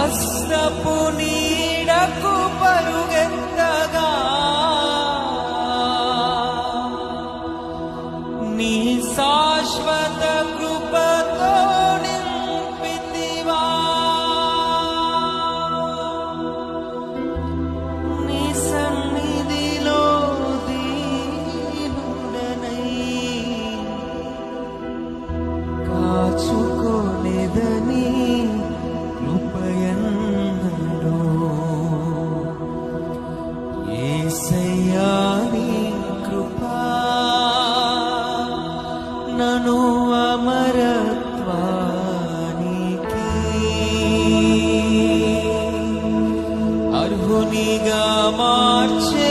హస్రపు నీడకు పరుగెత్తగా. నీ శాశ్వత కృపతో నింపితివా. నీ సన్నిధిలో దీనుడనై కాచుకో मरत्वा अर्हुनि गमार्ष